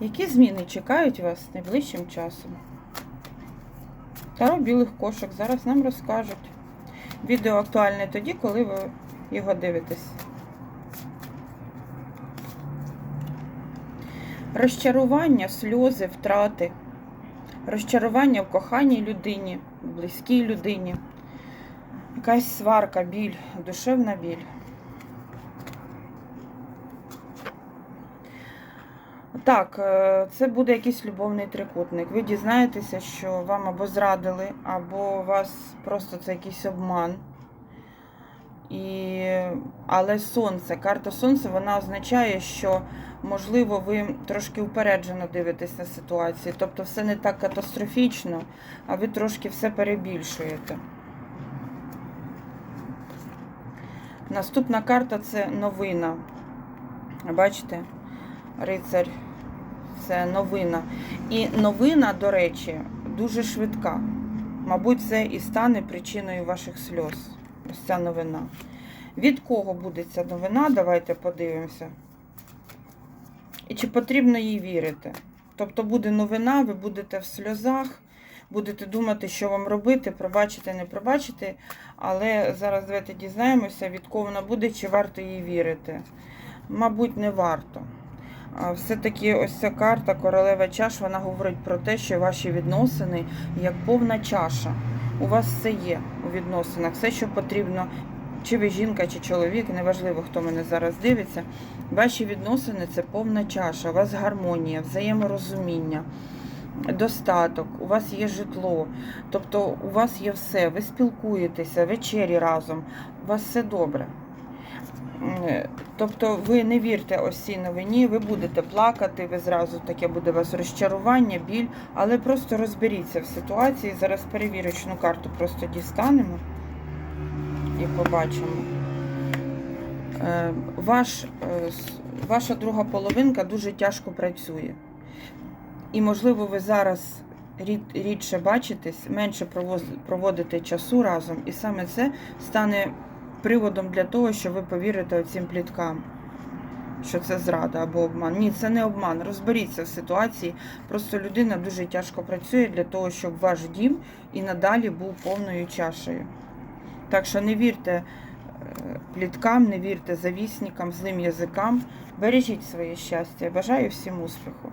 Які зміни чекають вас найближчим часом? Таро білих кошик зараз нам розкажуть. Відео актуальне тоді, коли ви його дивитесь. Розчарування, сльози, втрати. Розчарування в коханій людині, в близькій людині. Якась сварка, біль, душевна біль. Так, е, це буде якийсь любовний трикутник. Ви дізнаєтеся, що вам або зрадили, або у вас просто це якийсь обман. І... Але сонце, карта сонця, вона означає, що, можливо, ви трошки упереджено дивитесь на ситуацію. Тобто все не так катастрофічно, а ви трошки все перебільшуєте. Наступна карта це новина. Бачите? Рицарь це новина. І новина, до речі, дуже швидка. Мабуть, це і стане причиною ваших сльоз. Ось ця новина. Від кого буде ця новина? Давайте подивимося. І чи потрібно їй вірити? Тобто буде новина, ви будете в сльозах, будете думати, що вам робити, пробачити, не пробачити. Але зараз давайте дізнаємося, від кого вона буде, чи варто їй вірити. Мабуть, не варто. Все-таки ось ця карта королева чаш, вона говорить про те, що ваші відносини як повна чаша. У вас все є у відносинах, все, що потрібно, чи ви жінка, чи чоловік, неважливо, хто мене зараз дивиться. Ваші відносини це повна чаша, у вас гармонія, взаєморозуміння, достаток, у вас є житло, тобто у вас є все, ви спілкуєтеся, вечері разом, у вас все добре. Е, Тобто ви не вірте ось цій новині, ви будете плакати, ви зразу таке буде у вас розчарування, біль, але просто розберіться в ситуації. Зараз перевірочну карту просто дістанемо і побачимо. Е, Ваш, е, ваша друга половинка дуже тяжко працює. І, можливо, ви зараз рідше бачитесь, менше проводите часу разом, і саме це стане приводом для того, що ви повірите цим пліткам, що це зрада або обман. Ні, це не обман. Розберіться в ситуації. Просто людина дуже тяжко працює для того, щоб ваш дім і надалі був повною чашею. Так що не вірте е, пліткам, не вірте завісникам, злим язикам. Бережіть своє щастя. Бажаю всім успіху.